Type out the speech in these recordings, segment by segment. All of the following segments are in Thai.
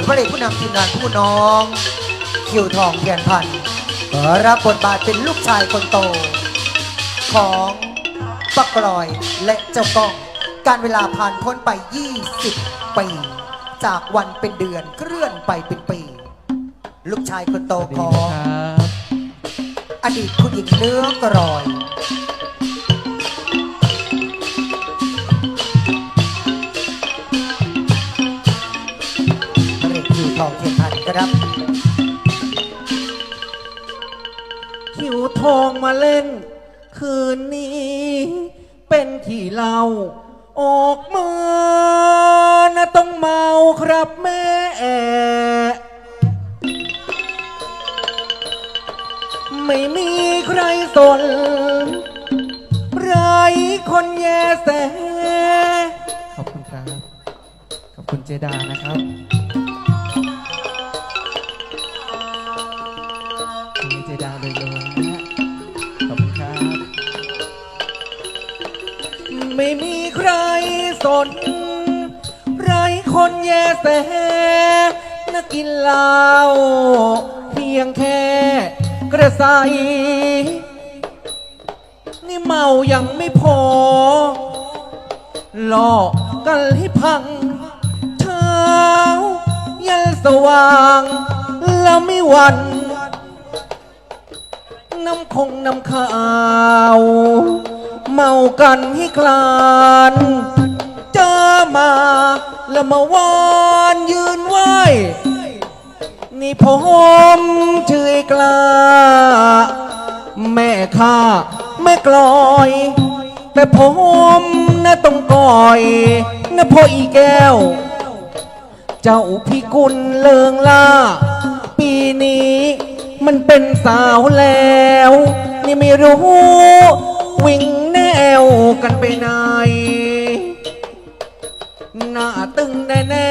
รือพระเอกผู้นำทีมงานผู้น้อง คิวทองเทียนพันธ์รับบทบาทเป็นลูกชายคนโต ของปักกรอยและเจ้าก้อง การเวลาผ่านพ้นไป 20 ปี จากวันเป็นเดือนเคลื่อนไปเป็นปี ลูกชายคนโตสวัสขดีอนะงครับอดีตคุณหญิงเนื้อกรอย อกคิวทองเทียนพันครับคิวทองมาเล่น คืนนี้ เป็นที่เราออกมานะต้องเมาครับแม่ไม่มีใครสนไรคนแย่แสขอบคุณครับ ขอบคุณเจดานะครับ ลยเลยนะฮะขอบคุณครับ ไม่มีใครสน ไรคนแย่แสนักกินเหล้าเพียงแค่กระใสนี่เมายังไม่พอ หลอกกันให้พังเช้ายันสว่าง แล้วไม่หวั่น น้ำคงน้ำขาว เมากันให้คลาน เจอมาแล้วมาวานยืนไหวนี่ผมชื่อไอ้กล้า แม่ข้าแม่กลอย แต่ผมน่ะต้องก่อยนะพ่ออีแก้ว เจ้าพี่กุลเลิงล่า ปีนี้มันเป็นสาวแล้ว นี่ไม่รู้ วิ่งแนวกันไปไหน หน้าตึงแน่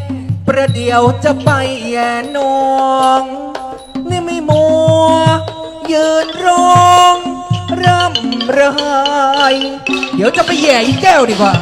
ๆ ประเดี๋ยวจะไปแย่นอง นี่ไม่มัว ยืนร้องร่ำไรเดี๋ยวจะไปแย่อีแก้วดีกว่า